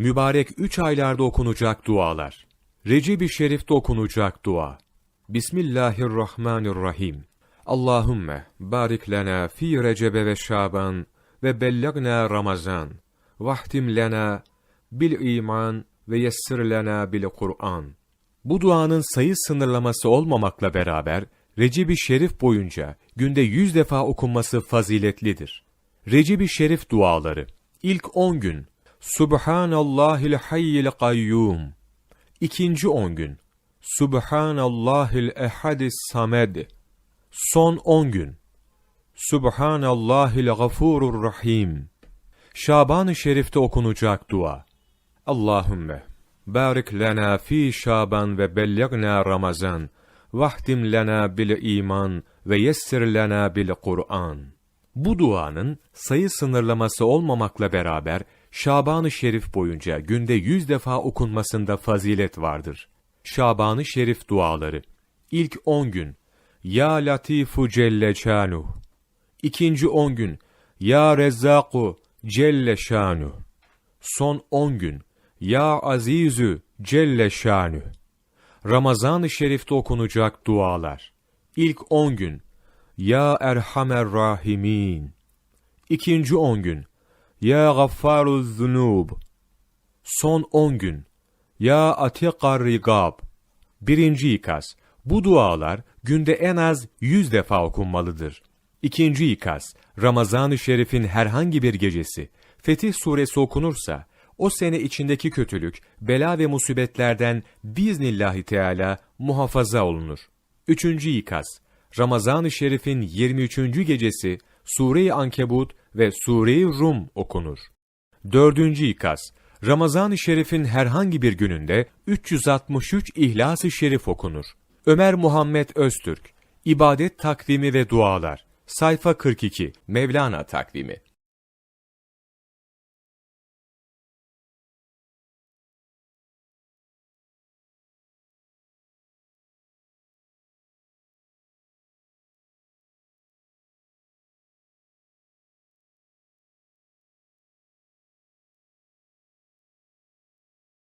Mübarek üç aylarda okunacak dualar. Recep-i Şerif'te okunacak dua. Bismillahirrahmanirrahim. Allahümme barik lana fi Recebe ve Şaban ve bellagna Ramazan. Vahtim lana bil iman ve yessir lana bil Kur'an. Bu duanın sayı sınırlaması olmamakla beraber Recep-i Şerif boyunca günde yüz defa okunması faziletlidir. Recep-i Şerif duaları İlk 10 gün Subhanallahil hayyil kayyum İkinci 10 gün. Subhanallahil ehadis samed. Son 10 gün. Subhanallahil gafurur rahim. Şaban-ı Şerif'te okunacak dua. Allahümme barik lana fi Şaban ve bellagna Ramazan vahdim lana bil iman ve yessir lana bil Kur'an. Bu duanın sayı sınırlaması olmamakla beraber Şaban-ı Şerif boyunca günde yüz defa okunmasında fazilet vardır. Şaban-ı Şerif duaları İlk on gün Ya Latifu Celle Şanuh İkinci on gün Ya Rezzaku Celle Şanuh Son on gün Ya Azizü Celle Şanuh Ramazan-ı Şerif'te okunacak dualar. İlk on gün Ya Erhamer Rahimin. İkinci on gün Ya Gaffaruz Zunub. Son on gün Ya Atikar Rigab. Birinci ikaz. Bu dualar günde en az yüz defa okunmalıdır. İkinci ikaz. Ramazan-ı Şerif'in herhangi bir gecesi Fetih suresi okunursa o sene içindeki kötülük, bela ve musibetlerden biiznillahü teala muhafaza olunur. Üçüncü ikaz, Ramazan-ı Şerif'in 23. gecesi Sure-i Ankebut ve Sure-i Rum okunur. Dördüncü ikaz, Ramazan-ı Şerif'in herhangi bir gününde 363 İhlas-ı Şerif okunur. Ömer Muhammed Öztürk, İbadet Takvimi ve Dualar, sayfa 42, Mevlana Takvimi